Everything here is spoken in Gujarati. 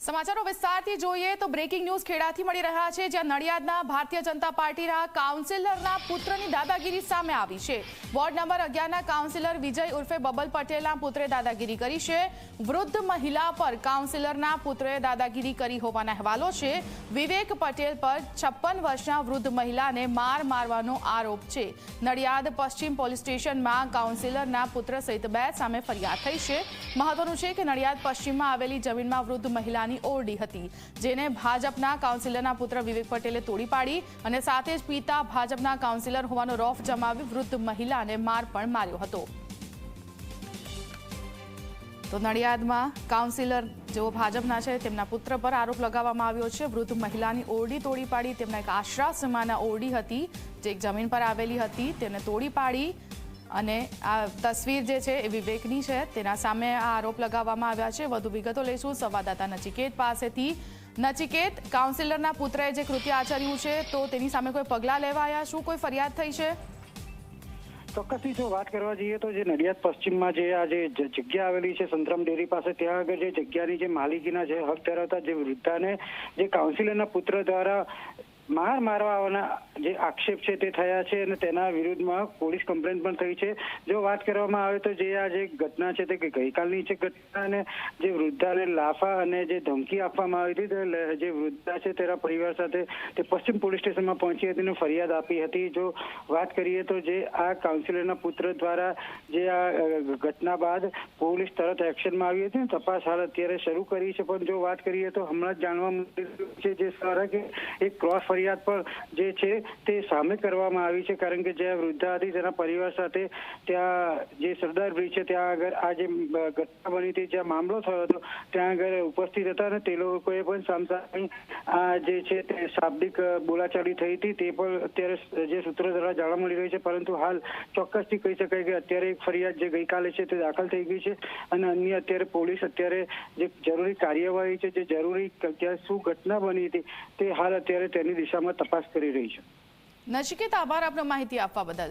સમાચારો વિસ્તારથી જોઈએ તો બ્રેકિંગ ન્યૂઝ ખેડાથી મળી રહ્યા છે, જ્યાં નડિયાદના ભારતીય જનતા પાર્ટીના કાઉન્સિલરના પુત્રની દાદાગીરી સામે આવી છે. વોર્ડ નંબર અગિયારના કાઉન્સિલર વિજય ઉર્ફે બબલ પટેલના પુત્રે દાદાગીરી કરી છે. વૃદ્ધ મહિલા પર કાઉન્સિલરના પુત્રે દાદાગીરી કરી હોવાના અહેવાલો છે. વિવેક પટેલ પર છપ્પન વર્ષના વૃદ્ધ મહિલાને માર મારવાનો આરોપ છે. નડિયાદ પશ્ચિમ પોલીસ સ્ટેશનમાં કાઉન્સિલરના પુત્ર સહિત બે સામે ફરિયાદ થઈ છે. મહત્વનું છે કે નડિયાદ પશ્ચિમમાં આવેલી જમીનમાં વૃદ્ધ મહિલાની ઓરડી હતી, જેને ભાજપના કાઉન્સિલરના પુત્ર વિવેક પટેલે તોડી પાડી અને સાથે જ પિતા ભાજપના કાઉન્સિલર હોવાનો રોફ જમાવી વૃદ્ધ મહિલાને માર પણ માર્યો હતો. તો નડિયાદમાં કાઉન્સિલર જેઓ ભાજપના છે, તેમના પુત્ર પર આરોપ લગાવવામાં આવ્યો છે. વૃદ્ધ મહિલાની ઓરડી તોડી પાડી તેમના એક આશ્રાસમાના ઓરડી હતી, જે એક જમીન પર આવેલી હતી. તેને તોડી પાડી અને આ તસવીર જે છે એ વિવેકની છે. તેના સામે આ આરોપ લગાવવામાં આવ્યા છે. વધુ વિગતો લઈશું સંવાદદાતા નચિકેત પાસેથી. નચિકેત, કાઉન્સિલરના પુત્રએ જે કૃત્ય આચર્યું છે, તો તેની સામે કોઈ પગલાં લેવાયા? શું કોઈ ફરિયાદ થઈ છે? ચોક્કસથી, જો વાત કરવા જઈએ તો જે નડિયાદ પશ્ચિમમાં જે આ જે જગ્યા આવેલી છે, સંતરામ ડેરી પાસે, ત્યાં આગળ જે જગ્યાની જે માલિકીના જે હક ધરાવતા જે વૃદ્ધાને જે કાઉન્સિલરના પુત્ર દ્વારા માર મારવાના જે આક્ષેપ છે તે થયા છે અને તેના વિરુદ્ધમાં પોલીસ કમ્પ્લેન પણ થઈ છે. જો વાત કરવામાં આવે તો જે આ જે ઘટના છે તે ગઈકાલની છે ઘટના અને જે વૃદ્ધાને લાફા અને જે ધમકી આપવામાં આવી હતી જે વૃદ્ધા છે તેના પરિવાર સાથે તે પશ્ચિમ પોલીસ સ્ટેશનમાં પહોંચી હતી અને ફરિયાદ આપી હતી. જો વાત કરીએ તો જે આ કાઉન્સિલરના પુત્ર દ્વારા જે આ ઘટના બાદ પોલીસ તરત એક્શનમાં આવી હતી તપાસ હાલ અત્યારે શરૂ કરી છે. પણ જો વાત કરીએ તો હમણાં જ જાણવા મળ્યું છે જે સારા કે એક ક્રોસ ફરિયાદ પણ જે છે તે સામે કરવામાં આવી છે, કારણ કે જે વૃદ્ધા હતી તેના પરિવાર સાથે ત્યાં જે સરદાર બ્રિજ છે, ત્યાં આગળ આ જે ઘટના બની હતી, જ્યાં મામલો થયો હતો, ત્યાં આગળ ઉપસ્થિત હતા અને તે લોકોએ પણ સામસામી આ જે છે તે શાબ્દિક બોલાચાલી થઈ હતી, તે પણ અત્યારે જે સૂત્રો દ્વારા જાણવા મળી રહી છે, પરંતુ હાલ ચોક્કસથી કહી શકાય કે અત્યારે એક ફરિયાદ જે ગઈકાલે છે તે દાખલ થઈ ગઈ છે અને અન્ય અત્યારે પોલીસ અત્યારે જે જરૂરી કાર્યવાહી છે, જે જરૂરી ક- ત્યાં શું ઘટના બની હતી, તે હાલ અત્યારે તેની દિશામાં તપાસ કરી રહી છે. નચિકેત આભાર આપનો માહિતી આપવા બદલ.